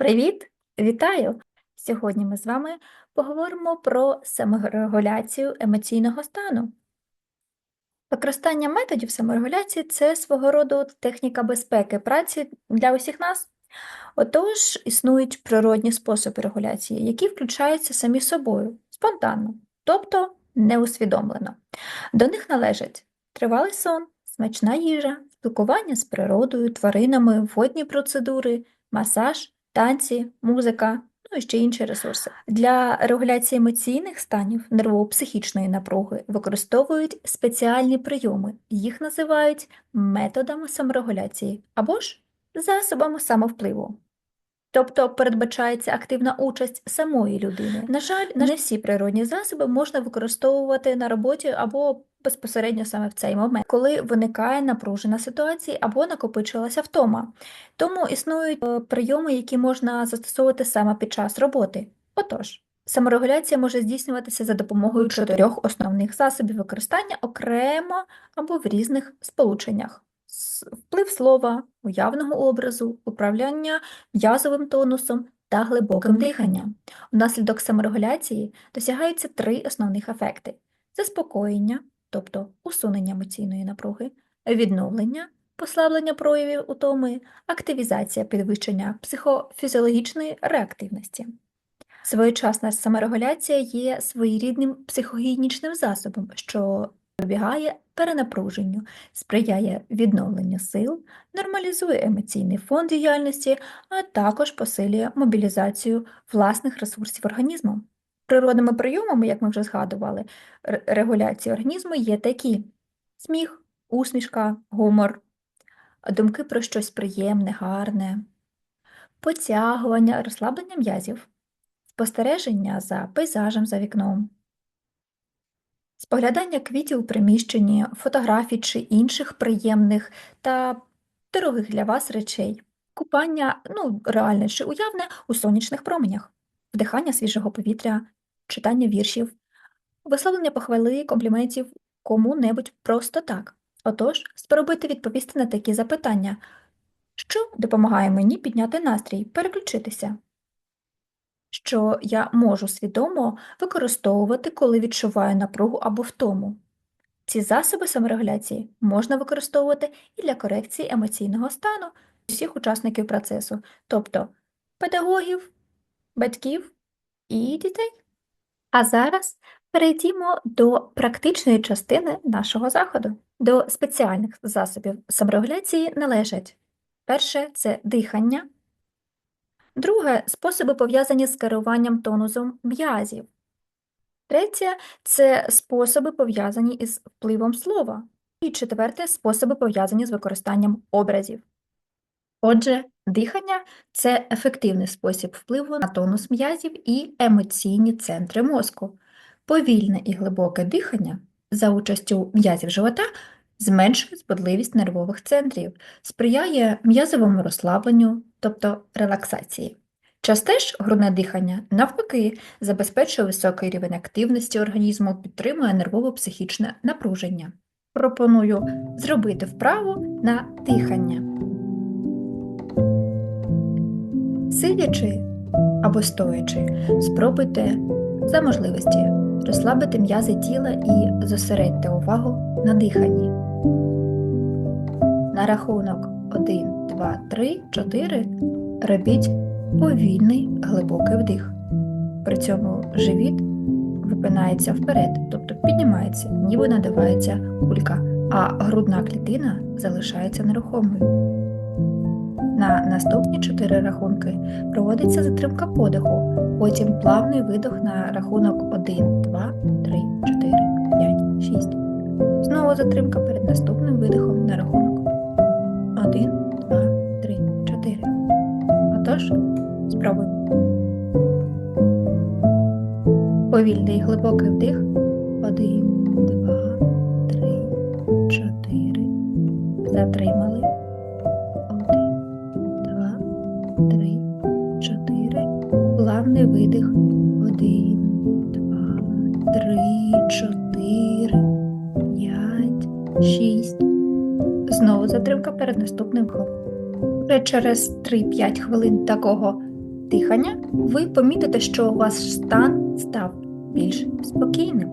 Привіт! Вітаю! Сьогодні ми з вами поговоримо про саморегуляцію емоційного стану. Використання методів саморегуляції це свого роду техніка безпеки праці для усіх нас. Отож, існують природні способи регуляції, які включаються самі собою, спонтанно, тобто неусвідомлено. До них належать тривалий сон, смачна їжа, спілкування з природою, тваринами, водні процедури, масаж, танці, музика, ну і ще інші ресурси. Для регуляції емоційних станів нервово-психічної напруги використовують спеціальні прийоми, їх називають методами саморегуляції або ж засобами самовпливу. Тобто передбачається активна участь самої людини. На жаль, не всі природні засоби можна використовувати на роботі або безпосередньо саме в цей момент, коли виникає напружена ситуація або накопичилася втома. Тому існують е, прийоми, які можна застосовувати саме під час роботи. Отож, саморегуляція може здійснюватися за допомогою чотирьох основних засобів використання окремо або в різних сполученнях. Вплив слова, уявного образу, управління м'язовим тонусом та глибоким диханням. Внаслідок саморегуляції досягаються три основних ефекти: заспокоєння, тобто усунення емоційної напруги, відновлення, послаблення проявів утоми, активізація підвищення психофізіологічної реактивності. Своєчасна саморегуляція є своєрідним психогігієнічним засобом, що запобігає перенапруженню, сприяє відновленню сил, нормалізує емоційний фон діяльності, а також посилює мобілізацію власних ресурсів організму. Природними прийомами, як ми вже згадували, регуляції організму є такі: сміх, усмішка, гумор, думки про щось приємне, гарне, потягування, розслаблення м'язів, спостереження за пейзажем за вікном. Споглядання квітів у приміщенні, фотографій чи інших приємних та дорогих для вас речей, купання, ну, реальне чи уявне, у сонячних променях, вдихання свіжого повітря, читання віршів, висловлення похвали, компліментів кому-небудь просто так. Отож, спробуйте відповісти на такі запитання, що допомагає мені підняти настрій, переключитися що я можу свідомо використовувати, коли відчуваю напругу або втому. Ці засоби саморегуляції можна використовувати і для корекції емоційного стану усіх учасників процесу, тобто педагогів, батьків і дітей. А зараз перейдімо до практичної частини нашого заходу. До спеціальних засобів саморегуляції належать перше це дихання. Друге способи пов'язані з керуванням тонусом м'язів. Третє це способи пов'язані із впливом слова. І четверте способи пов'язані з використанням образів. Отже, дихання це ефективний спосіб впливу на тонус м'язів і емоційні центри мозку. Повільне і глибоке дихання за участю м'язів живота зменшує збудливість нервових центрів, сприяє м'язовому розслабленню, тобто релаксації. Часте ж грудне дихання, навпаки, забезпечує високий рівень активності організму, підтримує нервово-психічне напруження. Пропоную зробити вправу на дихання. Сидячи або стоячи, спробуйте за можливості розслабити м'язи тіла і зосередьте увагу на диханні. На рахунок 1, 2, 3, 4 робіть повільний глибокий вдих. При цьому живіт випинається вперед, тобто піднімається, ніби надувається кулька, а грудна клітина залишається нерухомою. На наступні 4 рахунки проводиться затримка подиху, потім плавний видох на рахунок 1, 2, 3, 4, 5, 6. Знову затримка перед наступним видихом на рахунок 1, 2, 3, 4. Отож, спробуємо. Повільний глибокий вдих. 1, 2, 3, 4. Затримали. Плавний видих. 1, 2, 3, 4, 5, 6. Знову затримка перед наступним. Вже через 3-5 хвилин такого дихання, ви помітите, що у вас стан став більш спокійним.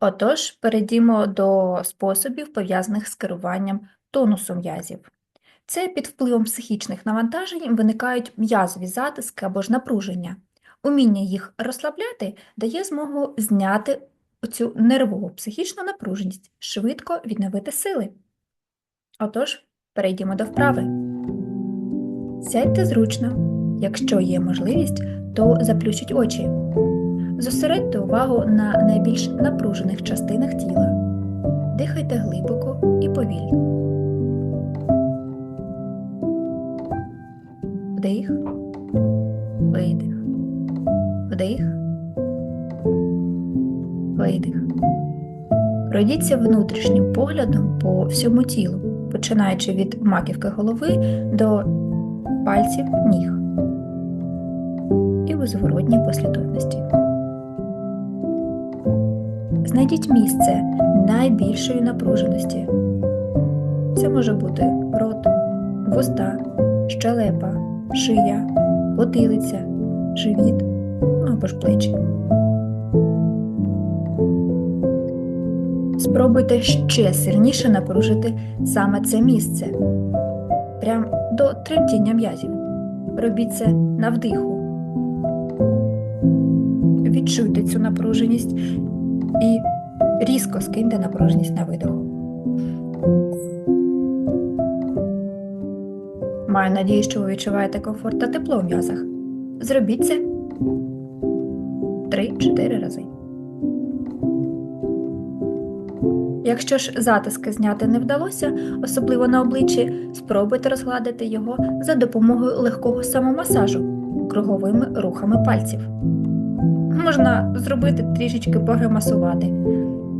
Отож, перейдімо до способів, пов'язаних з керуванням тонусу м'язів. Це під впливом психічних навантажень виникають м'язові затиски або ж напруження. Уміння їх розслабляти дає змогу зняти цю нервову психічну напруженість, швидко відновити сили. Отож, перейдімо до вправи. Сядьте зручно. Якщо є можливість, то заплющіть очі. Зосередьте увагу на найбільш напружених частинах тіла. Дихайте глибоко і повільно. Видих. Пройдіться внутрішнім поглядом по всьому тілу, починаючи від маківки голови до пальців ніг і у зворотній послідовності. Знайдіть місце найбільшої напруженості. Це може бути рот, вуста, щелепа, шия, потилиця, живіт ну або ж плечі. Спробуйте ще сильніше напружити саме це місце, прям до тремтіння м'язів. Робіть це на вдиху. Відчуйте цю напруженість і різко скиньте напруженість на видиху. Маю надію, що ви відчуваєте комфорт та тепло в м'язах. Зробіть це 3-4 рази. Якщо ж затиски зняти не вдалося, особливо на обличчі, спробуйте розгладити його за допомогою легкого самомасажу круговими рухами пальців. Можна зробити трішечки погримасувати.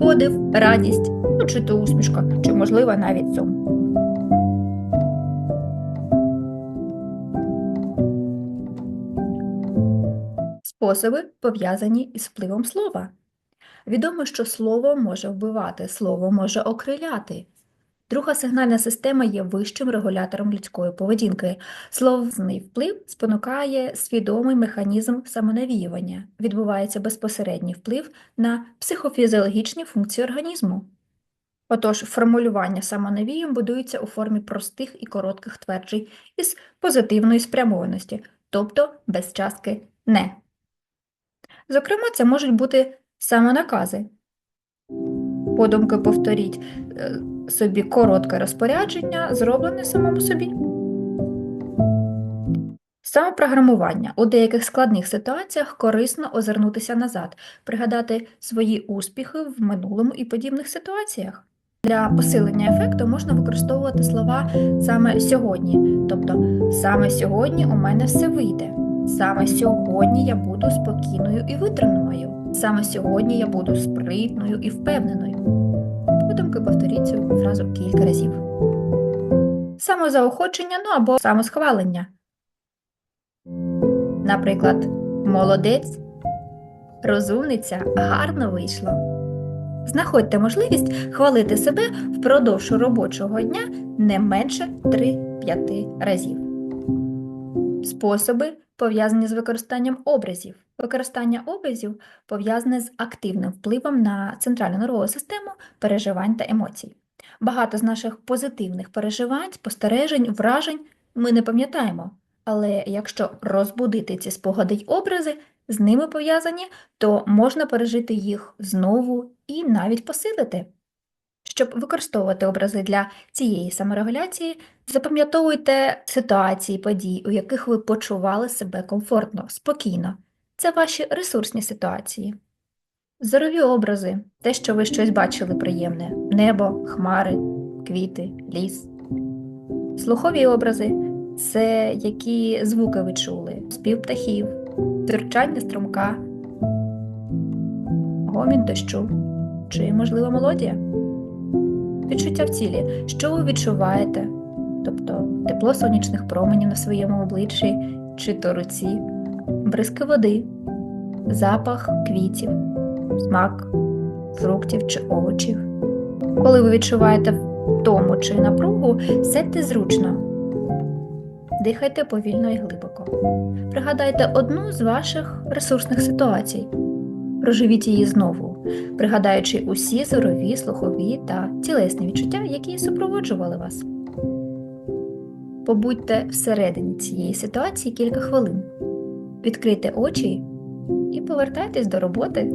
Подив, радість, ну чи то усмішка, чи, можливо, навіть сум. Способи пов'язані із впливом слова. Відомо, що слово може вбивати, слово може окриляти. Друга сигнальна система є вищим регулятором людської поведінки. Словний вплив спонукає свідомий механізм самонавіювання, відбувається безпосередній вплив на психофізіологічні функції організму. Отож, формулювання самонавієм будується у формі простих і коротких тверджень із позитивної спрямованості, тобто без частки не. Зокрема, це можуть бути самонакази. Подумки повторіть е, собі коротке розпорядження, зроблене самому собі. Самопрограмування. У деяких складних ситуаціях корисно озирнутися назад, пригадати свої успіхи в минулому і подібних ситуаціях. Для посилення ефекту можна використовувати слова саме сьогодні, тобто саме сьогодні у мене все вийде. Саме сьогодні я буду спокійною і витриманою. Саме сьогодні я буду спритною і впевненою. Подумки повторіть цю фразу кілька разів. Самозаохочення, ну або самосхвалення. Наприклад, молодець, розумниця, гарно вийшло. Знаходьте можливість хвалити себе впродовж робочого дня не менше 3-5 разів. Способи пов'язані з використанням образів. Використання образів пов'язане з активним впливом на центральну нервову систему переживань та емоцій. Багато з наших позитивних переживань, спостережень, вражень ми не пам'ятаємо, але якщо розбудити ці спогади й образи, з ними пов'язані, то можна пережити їх знову і навіть посилити. Щоб використовувати образи для цієї саморегуляції, запам'ятовуйте ситуації, події, у яких ви почували себе комфортно, спокійно. Це ваші ресурсні ситуації. Зорові образи, те, що ви щось бачили приємне небо, хмари, квіти, ліс. Слухові образи це які звуки ви чули, спів птахів, тирчання струмка, гомін дощу чи, можливо, мелодія. Відчуття в тілі, що ви відчуваєте, тобто тепло сонячних променів на своєму обличчі чи то руці, бризки води, запах квітів, смак фруктів чи овочів. Коли ви відчуваєте втому чи напругу, сядьте зручно. Дихайте повільно і глибоко. Пригадайте одну з ваших ресурсних ситуацій. Проживіть її знову, пригадаючи усі зорові, слухові та тілесні відчуття, які супроводжували вас. Побудьте всередині цієї ситуації кілька хвилин. Відкрийте очі і повертайтесь до роботи.